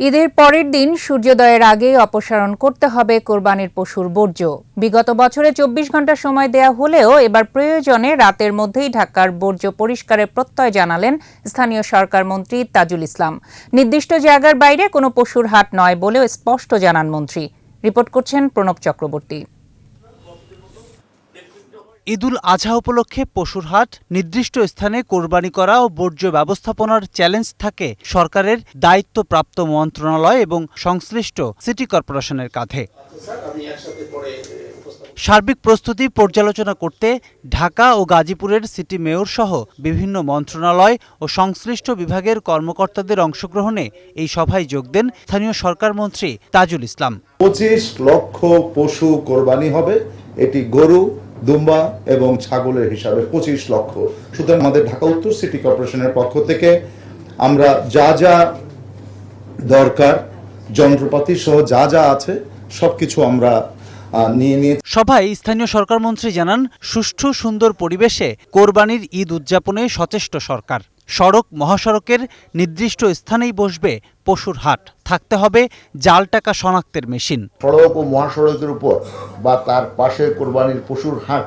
ঈদের পরের দিন সূর্যোদয়ের আগে অপসারণ করতে হবে কোরবানির পশুর বর্জ্য। বিগত বছরে চব্বিশ ঘণ্টা সময় দেয়া হলেও এবার প্রয়োজনে রাতের মধ্যেই ঢাকার বর্জ্য পরিষ্কারের প্রত্যয় জানালেন স্থানীয় সরকার মন্ত্রী তাজুল ইসলাম। নির্দিষ্ট জায়গার বাইরে কোনো পশুর হাট নয় বলেও স্পষ্ট জানান মন্ত্রী। রিপোর্ট করছেন প্রণব চক্রবর্তী। ঈদুল আজহা উপলক্ষে পশুর হাট, নির্দিষ্ট স্থানে কোরবানি করা ও বর্জ্য ব্যবস্থাপনার চ্যালেঞ্জ থাকে সরকারের দায়িত্বপ্রাপ্ত মন্ত্রণালয় এবং সংশ্লিষ্ট সিটি কর্পোরেশনের কাঁধে। সার্বিক প্রস্তুতি পর্যালোচনা করতে ঢাকা ও গাজীপুরের সিটি মেয়র সহ বিভিন্ন মন্ত্রণালয় ও সংশ্লিষ্ট বিভাগের কর্মকর্তাদের অংশগ্রহণে এই সভায় যোগ দেন স্থানীয় সরকার মন্ত্রী তাজুল ইসলাম। পঁচিশ লক্ষ পশু কোরবানি হবে, এটি গরু দুম্বা এবং ছাগলের হিসাবে পঁচিশ লক্ষ। সুতরাং আমাদের ঢাকা উত্তর সিটি কর্পোরেশনের পক্ষ থেকে আমরা যা যা দরকার যন্ত্রপাতি সহ যা যা আছে সবকিছু আমরা আহ, নিয়ে নিয়ে সভায় স্থানীয় সরকার মন্ত্রী জানান সুষ্ঠু সুন্দর পরিবেশে কোরবানির ঈদ উদযাপনে সচেষ্ট সরকার। সড়ক মহাসড়কের নির্দিষ্ট স্থানেই বসবে পশুর হাট। থাকতে হবে জাল টাকা শনাক্তের মেশিন। সড়ক ও মহাসড়কের উপর বা তার পাশের কোরবানির পশুর হাট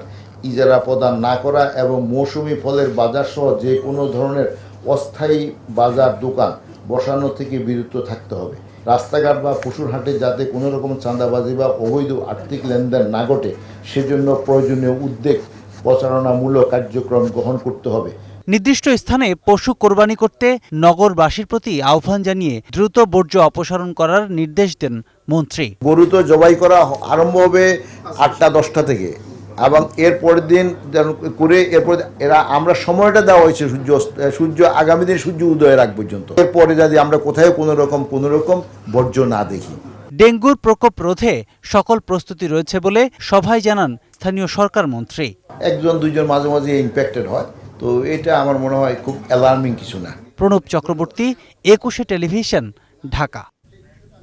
ইজারা প্রদান না করা এবং মৌসুমি ফলের বাজার সহ যে কোনো ধরনের অস্থায়ী বাজার দোকান বসানো থেকে বিরত থাকতে হবে। রাস্তাঘাট বা পশুর হাটে যাতে কোনো রকম চাঁদাবাজি বা অবৈধ আর্থিক লেনদেন না ঘটে, সেজন্য প্রয়োজনীয় উদ্যোগ প্রচারণামূলক কার্যক্রম গ্রহণ করতে হবে। নির্দিষ্ট স্থানে পশু কোরবানি করতে নগরবাসীর প্রতি আহ্বান জানিয়ে দ্রুত বর্জ্য অপসারণ করার নির্দেশ দেন মন্ত্রী। গরু তো জবাই করা আরম্ভ হবে আটটা দশটা থেকে। এবং এর পরের দিন যেন করে এরপর এরা আমরা সময়টা দেওয়া হয়েছে সূর্য সূর্য আগামী দিন সূর্য উদয়ের আগ পর্যন্ত। এরপরে যদি আমরা কোথায় কোনো রকম কোনো রকম বর্জ্য না দেখি। ডেঙ্গুর প্রকোপ রোধে সকল প্রস্তুতি রয়েছে বলে সভায় জানান স্থানীয় সরকার মন্ত্রী। একজন দুইজন মাঝে মাঝে ইম্প্যাক্টেড হয়। তো এটা আমার মনে হয় খুব অ্যালার্মিং কিছু না। প্রণব চক্রবর্তী একুশে টেলিভিশন ঢাকা।